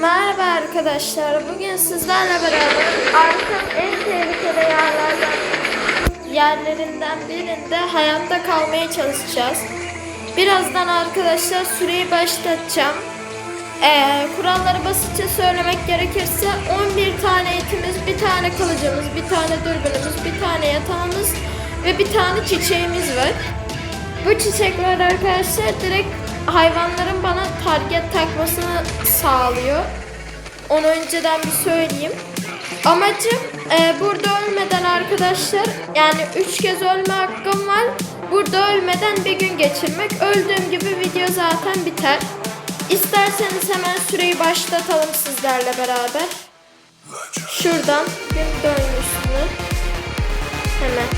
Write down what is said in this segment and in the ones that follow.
Merhaba arkadaşlar. Bugün sizlerle beraber Arkın en tehlikeli yerlerden yerlerinden birinde hayatta kalmaya çalışacağız. Birazdan arkadaşlar süreyi başlatacağım. Ee, kuralları basitçe söylemek gerekirse 11 tane etimiz, bir tane kılıcımız, bir tane dürbünümüz, bir tane yatağımız ve bir tane çiçeğimiz var. Bu çiçekler arkadaşlar direkt hayvanların bana target takmasını sağlıyor. Onu önceden bir söyleyeyim. Amacım e, burada ölmeden arkadaşlar yani 3 kez ölme hakkım var. Burada ölmeden bir gün geçirmek. Öldüğüm gibi video zaten biter. İsterseniz hemen süreyi başlatalım sizlerle beraber. Şuradan gün dönmüşsünü. Hemen.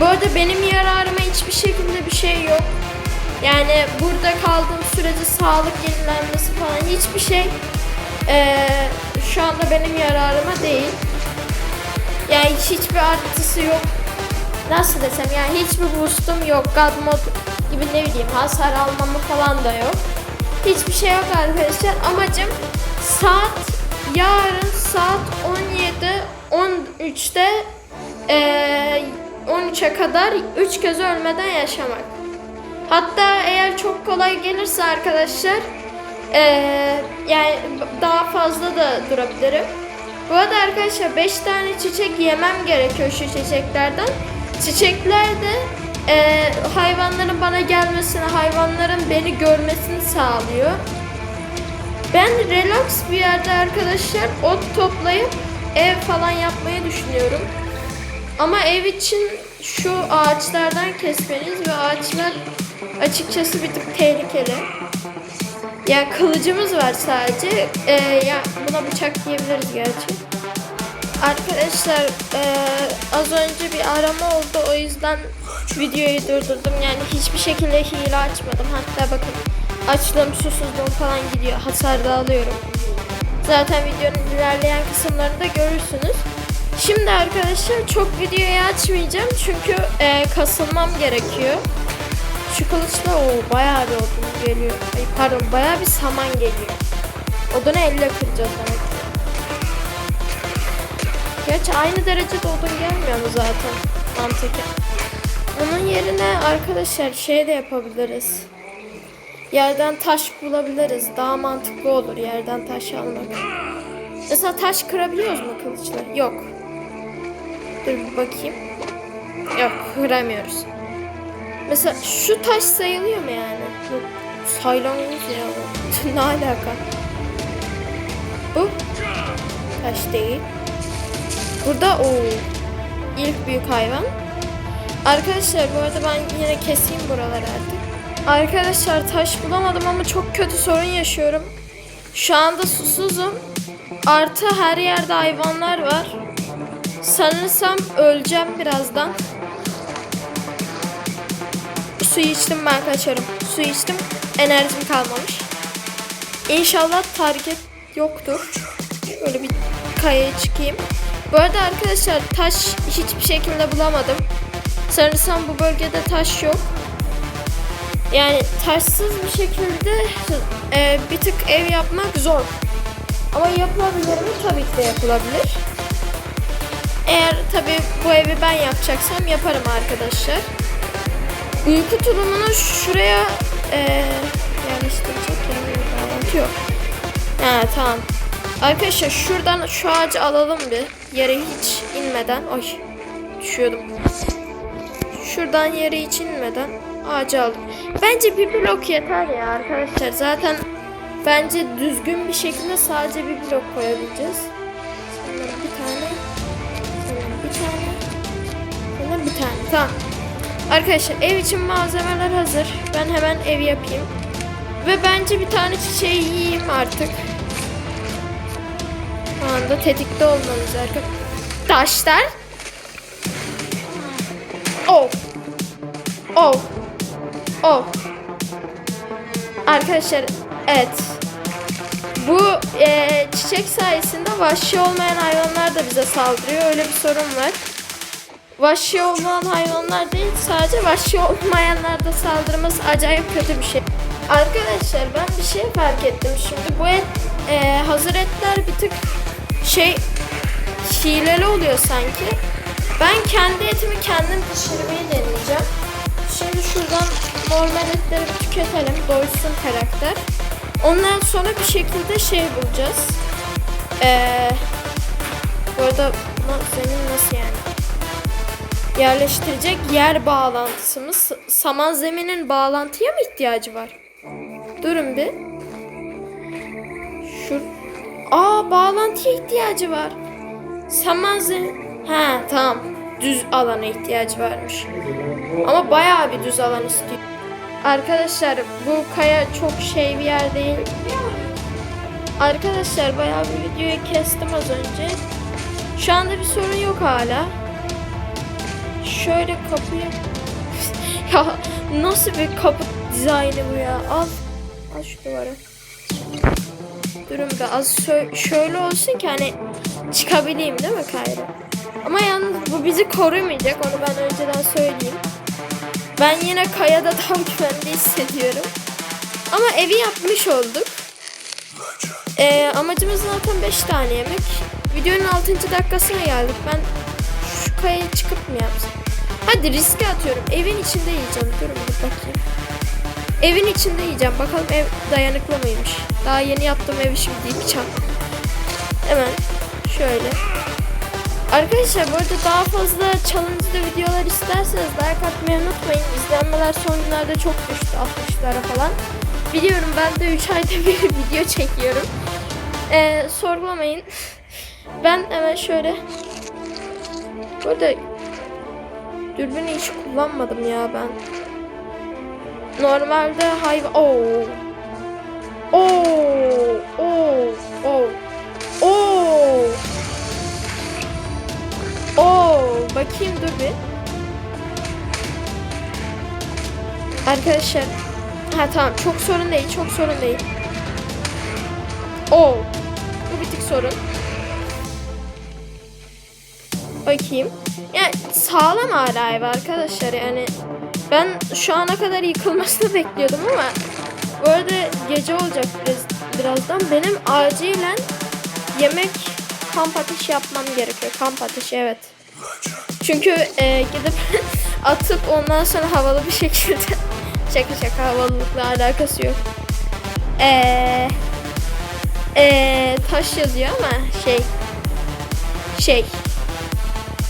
Bu arada benim yararıma hiçbir şekilde bir şey yok. Yani burada kaldığım sürece sağlık yenilenmesi falan hiçbir şey eee, şu anda benim yararıma değil. Yani hiç- hiçbir artısı yok. Nasıl desem yani hiçbir boostum yok. God mod gibi ne bileyim hasar almamı falan da yok. Hiçbir şey yok arkadaşlar. Amacım saat yarın saat 17 13'te eee 13'e kadar 3 kez ölmeden yaşamak. Hatta eğer çok kolay gelirse arkadaşlar eee, yani daha fazla da durabilirim. Bu arada arkadaşlar 5 tane çiçek yemem gerekiyor şu çiçeklerden. Çiçekler de eee, hayvanların bana gelmesini, hayvanların beni görmesini sağlıyor. Ben relax bir yerde arkadaşlar ot toplayıp ev falan yapmayı düşünüyorum. Ama ev için şu ağaçlardan kesmeniz ve ağaçlar açıkçası bir tık tehlikeli. Ya kılıcımız var sadece. Ee, ya buna bıçak diyebiliriz gerçi. Arkadaşlar ee, az önce bir arama oldu o yüzden videoyu durdurdum. Yani hiçbir şekilde hile açmadım. Hatta bakın açlığım susuzluğum falan gidiyor. Hasar da alıyorum. Zaten videonun ilerleyen kısımlarında görürsünüz. Şimdi arkadaşlar çok videoyu açmayacağım çünkü e, kasılmam gerekiyor. Şu kılıçla o bayağı bir odun geliyor. Ay pardon bayağı bir saman geliyor. Odunu elle kıracağız demek ki. Gerçi aynı derecede odun gelmiyor mu zaten mantıken. Onun yerine arkadaşlar şey de yapabiliriz. Yerden taş bulabiliriz. Daha mantıklı olur yerden taş almak. Mesela taş kırabiliyoruz mu kılıçla? Yok. Dur bir bakayım. Yok kıramıyoruz. Mesela şu taş sayılıyor mu yani? Yok. Sayılamıyoruz ya. bu. ne alaka? Bu taş değil. Burada o ilk büyük hayvan. Arkadaşlar bu arada ben yine keseyim buraları artık. Arkadaşlar taş bulamadım ama çok kötü sorun yaşıyorum. Şu anda susuzum. Artı her yerde hayvanlar var. Sanırsam öleceğim birazdan. Su içtim ben kaçarım. Su içtim. Enerjim kalmamış. İnşallah target yoktur. Şöyle bir kayaya çıkayım. Bu arada arkadaşlar taş hiçbir şekilde bulamadım. Sanırsam bu bölgede taş yok. Yani taşsız bir şekilde e, bir tık ev yapmak zor. Ama yapılabilir mi? Tabii ki de yapılabilir. Eğer tabii bu evi ben yapacaksam yaparım arkadaşlar. Uyku tulumunu şuraya e, yani bir bağlantı yok. Ha tamam. Arkadaşlar şuradan şu ağacı alalım bir. Yere hiç inmeden. Oy düşüyordum. Şuradan yere hiç inmeden ağacı aldım. Bence bir blok yeter ya arkadaşlar. Zaten bence düzgün bir şekilde sadece bir blok koyabileceğiz. Sonra bir tane. Sonra bir tane. Sonra bir tane. Tamam. Arkadaşlar ev için malzemeler hazır. Ben hemen ev yapayım. Ve bence bir tane çiçeği yiyeyim artık. Şu anda tetikte olmalıyız arkadaşlar. Oh. Oh. Oh. Arkadaşlar evet. Bu e, çiçek sayesinde vahşi olmayan hayvanlar da bize saldırıyor. Öyle bir sorun var. vahşi olan hayvanlar değil sadece vahşi olmayanlar da saldırması acayip kötü bir şey. Arkadaşlar ben bir şey fark ettim şimdi bu et e, hazır etler bir tık şey hileli oluyor sanki. Ben kendi etimi kendim pişirmeyi deneyeceğim. Şimdi şuradan normal etleri tüketelim. Doysun karakter. Ondan sonra bir şekilde şey bulacağız. Ee, bu arada zemin nasıl yani? Yerleştirecek yer bağlantısımız. Saman zeminin bağlantıya mı ihtiyacı var? Durun bir. Şu... Aa bağlantıya ihtiyacı var. Saman zemin... Ha tamam. Düz alana ihtiyacı varmış. Ama bayağı bir düz alan istiyor. Arkadaşlar bu kaya çok şey bir yer değil. Arkadaşlar bayağı bir videoyu kestim az önce. Şu anda bir sorun yok hala. Şöyle kapıyı... ya nasıl bir kapı dizaynı bu ya? Al. Al şu duvara. Durun be az şö- şöyle olsun ki hani çıkabileyim değil mi Kayra? Ama yalnız bu bizi korumayacak onu ben önceden söyleyeyim. Ben yine kayada daha güvende hissediyorum. Ama evi yapmış olduk. Ee, amacımız zaten 5 tane yemek. Videonun 6. dakikasına geldik. Ben şu kayaya çıkıp mı yapsam? Hadi riske atıyorum. Evin içinde yiyeceğim. Durun bir bakayım. Evin içinde yiyeceğim. Bakalım ev dayanıklı mıymış. Daha yeni yaptığım evi şimdi yıkacağım. Hemen şöyle. Arkadaşlar bu arada daha fazla challenge'lı videolar isterseniz like atmayı unutmayın. İzlenmeler son günlerde çok düştü 60'lara falan. Biliyorum ben de 3 ayda bir video çekiyorum. Ee, sorgulamayın. Ben hemen şöyle Bu arada dürbünü hiç kullanmadım ya ben. Normalde hayvan... Oo. Oo. Oo. Oo. Oo, bakayım dur bir. Arkadaşlar. Ha tamam çok sorun değil çok sorun değil. Oo. Bu bir tık sorun. Bakayım. Yani sağlam hala ev arkadaşlar yani. Ben şu ana kadar yıkılmasını bekliyordum ama bu arada gece olacak biraz, birazdan. Benim acilen yemek kamp ateşi yapmam gerekiyor. Kamp ateşi evet. Çünkü e, gidip atıp ondan sonra havalı bir şekilde şaka şaka havalılıkla alakası yok. Eee eee taş yazıyor ama şey şey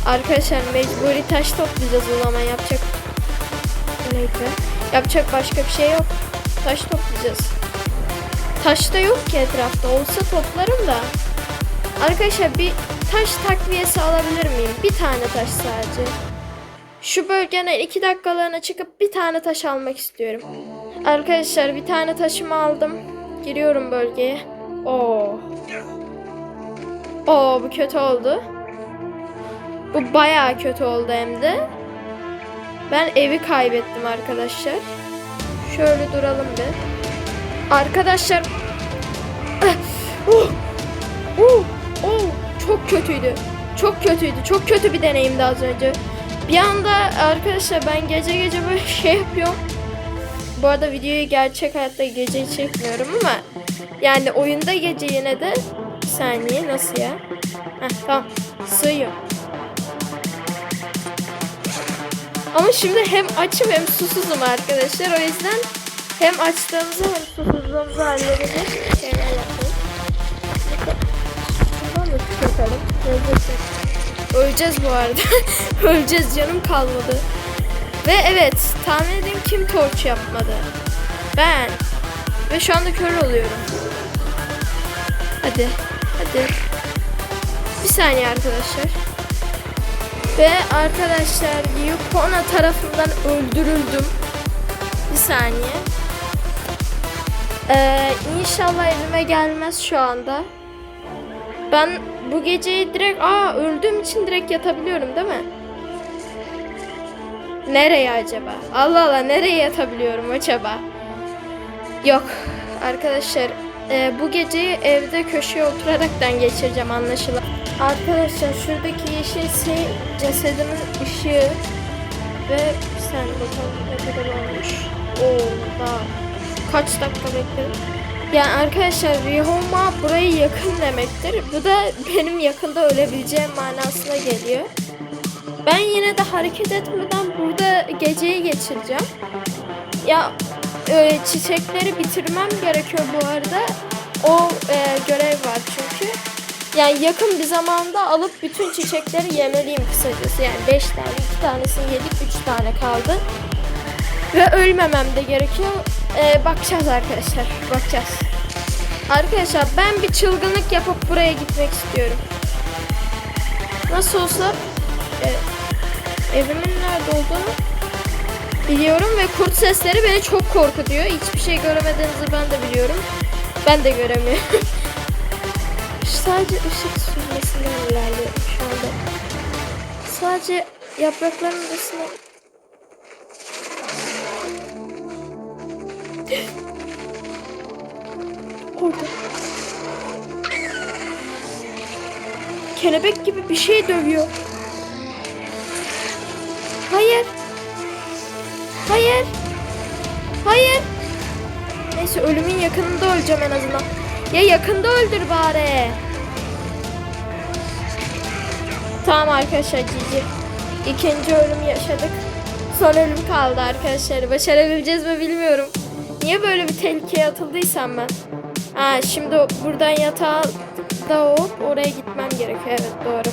arkadaşlar mecburi taş toplayacağız o zaman yapacak neyse yapacak başka bir şey yok taş toplayacağız taş da yok ki etrafta olsa toplarım da arkadaşlar bir taş takviyesi alabilir miyim bir tane taş sadece şu bölgenin iki dakikalığına çıkıp bir tane taş almak istiyorum. Arkadaşlar bir tane taşımı aldım. Giriyorum bölgeye. Oo. Oo bu kötü oldu. Bu bayağı kötü oldu hem de. Ben evi kaybettim arkadaşlar. Şöyle duralım bir. Arkadaşlar. Ah! Oh! Oh! Çok kötüydü. Çok kötüydü. Çok kötü bir deneyimdi az önce. Bir anda arkadaşlar ben gece gece böyle şey yapıyorum. Bu arada videoyu gerçek hayatta gece çekmiyorum ama yani oyunda gece yine de bir saniye nasıl ya? Heh, tamam sığıyor. Ama şimdi hem açım hem susuzum arkadaşlar. O yüzden hem açtığımızı hem susuzluğumuzu halledecek şeyler yapalım. Tüketelim. Lezzetli. Öleceğiz bu arada. Öleceğiz canım kalmadı. Ve evet tahmin edin kim torç yapmadı. Ben. Ve şu anda kör oluyorum. Hadi. Hadi. Bir saniye arkadaşlar. Ve arkadaşlar Yukona tarafından öldürüldüm. Bir saniye. Ee, inşallah elime gelmez şu anda. Ben bu geceyi direkt aa öldüğüm için direkt yatabiliyorum değil mi? Nereye acaba? Allah Allah nereye yatabiliyorum acaba? Yok arkadaşlar e, bu geceyi evde köşeye oturaraktan geçireceğim anlaşılan. Arkadaşlar şuradaki yeşil şey cesedimin ışığı ve sen bakalım ne kadar olmuş. Oo daha kaç dakika bekledim. Yani arkadaşlar Rihoma buraya yakın demektir. Bu da benim yakında ölebileceğim manasına geliyor. Ben yine de hareket etmeden burada geceyi geçireceğim. Ya e, çiçekleri bitirmem gerekiyor bu arada. O e, görev var çünkü. Yani yakın bir zamanda alıp bütün çiçekleri yemeliyim kısacası. Yani 5 tane, 2 tanesini yedik, 3 tane kaldı. Ve ölmemem de gerekiyor. E, bakacağız arkadaşlar, bakacağız. Arkadaşlar ben bir çılgınlık yapıp buraya gitmek istiyorum. Nasıl olsa e, evimin nerede olduğunu biliyorum ve kurt sesleri beni çok korkutuyor. Hiçbir şey göremediğinizi ben de biliyorum. Ben de göremiyorum. Sadece ışık süzmesinden ilerliyorum şu anda. Sadece yaprakların arasına... Orada. Kelebek gibi bir şey dövüyor. Hayır. Hayır. Hayır. Neyse ölümün yakınında öleceğim en azından. Ya yakında öldür bari. Tamam arkadaşlar cici. İkinci ölüm yaşadık. Son ölüm kaldı arkadaşlar. Başarabileceğiz mi bilmiyorum. Niye böyle bir tehlikeye atıldıysam ben? Ha şimdi o- buradan yatağa da hop oraya gitmem gerekiyor. Evet doğru.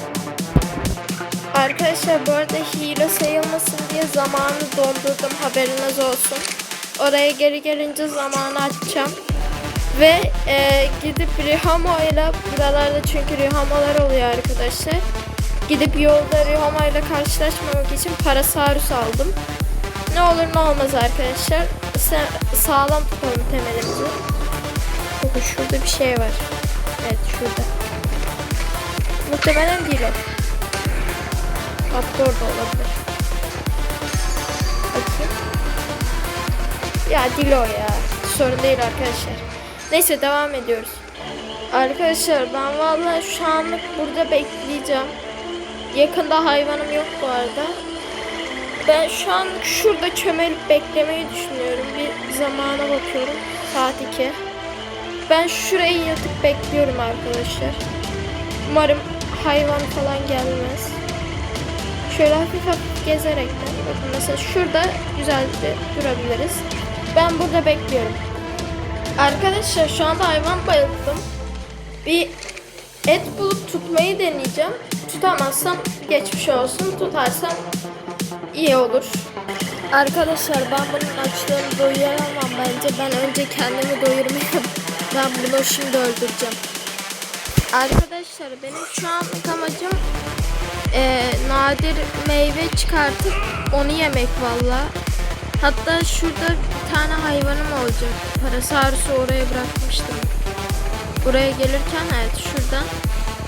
Arkadaşlar bu arada hile sayılmasın diye zamanı dondurdum haberiniz olsun. Oraya geri gelince zamanı açacağım. Ve e, gidip Rihamo ile buralarda çünkü Rihamo'lar oluyor arkadaşlar. Gidip yolda Rihamo ile karşılaşmamak için Parasaurus aldım. Ne olur ne olmaz arkadaşlar. Sa- sağlam tutalım temelimizi. Bakın şurada bir şey var. Evet şurada. Muhtemelen değil o. Hatta orada olabilir. Bakayım. Ya Dilo ya. Sorun değil arkadaşlar. Neyse devam ediyoruz. Arkadaşlar ben vallahi şu anlık burada bekleyeceğim. Yakında hayvanım yok bu arada. Ben şu anlık şurada çömelip beklemeyi düşünüyorum. Bir zamana bakıyorum. Saat 2. Ben şurayı yatıp bekliyorum arkadaşlar. Umarım hayvan falan gelmez. Şöyle hafif hafif gezerekten. Bakın mesela şurada güzelce durabiliriz. Ben burada bekliyorum. Arkadaşlar şu anda hayvan bayılttım. Bir et bulup tutmayı deneyeceğim. Tutamazsam geçmiş olsun. Tutarsam iyi olur. Arkadaşlar ben bunun açlığını doyuramam bence. Ben önce kendimi doyurmayayım. Ben bunu şimdi öldüreceğim. Arkadaşlar benim şu anlık amacım e, nadir meyve çıkartıp onu yemek valla. Hatta şurada bir tane hayvanım olacak. Parasaurus'u oraya bırakmıştım. Buraya gelirken evet şuradan.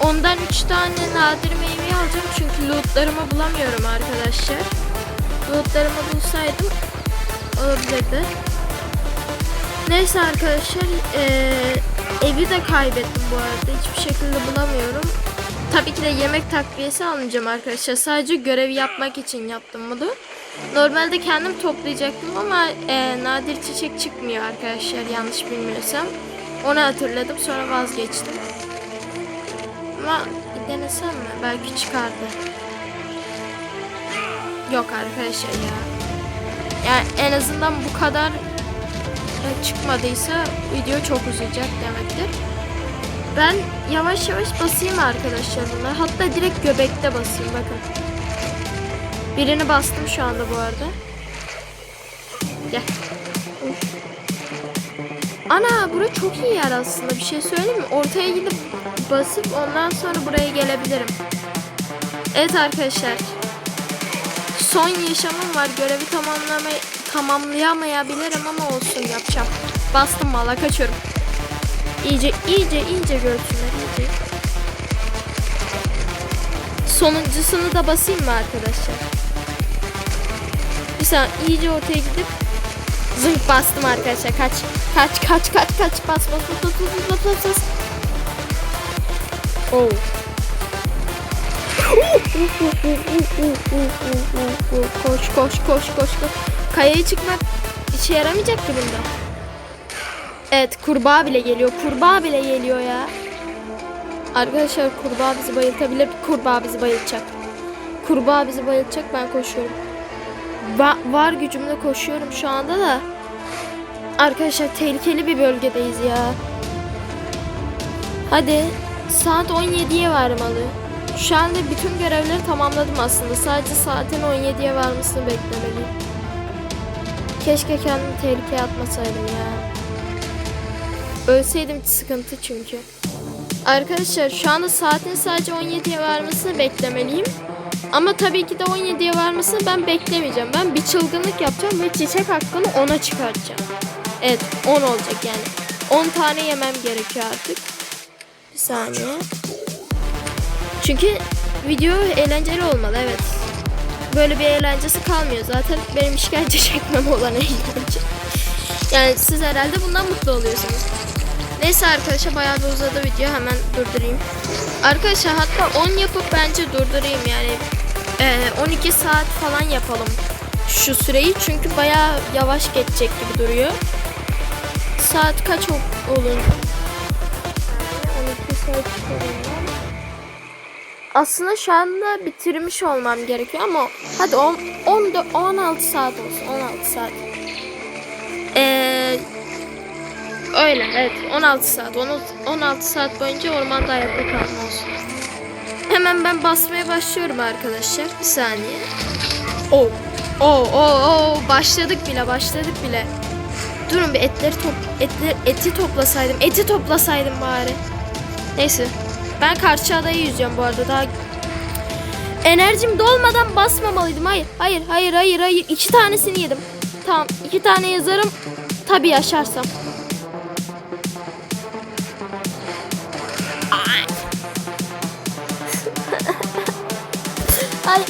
Ondan 3 tane nadir meyve alacağım çünkü lootlarımı bulamıyorum arkadaşlar. Lootlarımı bulsaydım olabilirdi. Neyse arkadaşlar eee, evi de kaybettim bu arada. Hiçbir şekilde bulamıyorum. Tabii ki de yemek takviyesi almayacağım arkadaşlar. Sadece görevi yapmak için yaptım bunu. Normalde kendim toplayacaktım ama eee, nadir çiçek çıkmıyor arkadaşlar yanlış bilmiyorsam. Onu hatırladım sonra vazgeçtim. Ama denesem mi? Belki çıkardı. Yok arkadaşlar ya. Yani en azından bu kadar çıkmadıysa video çok uzayacak demektir. Ben yavaş yavaş basayım arkadaşlar bunları. Hatta direkt göbekte basayım bakın. Birini bastım şu anda bu arada. Gel. Ana bura çok iyi yer aslında bir şey söyleyeyim mi? Ortaya gidip basıp ondan sonra buraya gelebilirim. Evet arkadaşlar. Son yaşamım var. Görevi tamamlamay tamamlayamayabilirim ama olsun yapacağım. Bastım valla kaçıyorum. İyice iyice iyice görsünler iyice. Sonuncusunu da basayım mı arkadaşlar? Bir saniye iyice ortaya gidip Zınk bastım arkadaşlar. Kaç. Kaç kaç kaç kaç. Bas bas bas bas bas bas bas. Oh. Koş koş koş koş koş. Kayaya çıkmak işe yaramayacak ki bunda. Evet kurbağa bile geliyor. Kurbağa bile geliyor ya. Arkadaşlar kurbağa bizi bayıltabilir. Kurbağa bizi bayıltacak. Kurbağa bizi bayıltacak. Ben koşuyorum. Va- var gücümle koşuyorum şu anda da. Arkadaşlar tehlikeli bir bölgedeyiz ya. Hadi saat 17'ye varmalı. Şu anda bütün görevleri tamamladım aslında. Sadece saatin 17'ye varmasını beklemeliyim. Keşke kendimi tehlikeye atmasaydım ya. Ölseydim sıkıntı çünkü. Arkadaşlar şu anda saatin sadece 17'ye varmasını beklemeliyim. Ama tabii ki de 17'ye varmasını ben beklemeyeceğim. Ben bir çılgınlık yapacağım ve çiçek hakkını 10'a çıkartacağım. Evet 10 olacak yani. 10 tane yemem gerekiyor artık. Bir saniye. Çünkü video eğlenceli olmalı evet. Böyle bir eğlencesi kalmıyor. Zaten benim işkence çekmem olan eğlence. Yani siz herhalde bundan mutlu oluyorsunuz. Neyse arkadaşlar bayağı bir uzadı video hemen durdurayım. Arkadaşlar hatta 10 yapıp bence durdurayım yani. Ee, 12 saat falan yapalım şu süreyi çünkü bayağı yavaş geçecek gibi duruyor. Saat kaç ol- olur? 12 saat falan. Aslında şu anda bitirmiş olmam gerekiyor ama hadi 10, 14, 16 saat olsun 16 saat. Ee, öyle evet 16 saat 16, 16 saat boyunca ormanda hayatta kalma olsun. Hemen ben basmaya başlıyorum arkadaşlar. Bir saniye. Oh. Oh, oh, oh. Başladık bile, başladık bile. Durun bir etleri top etler, eti toplasaydım. Eti toplasaydım bari. Neyse. Ben karşı adayı yüzeceğim bu arada. Daha Enerjim dolmadan basmamalıydım. Hayır, hayır, hayır, hayır, hayır. İki tanesini yedim. Tamam, iki tane yazarım. Tabii yaşarsam. Ay.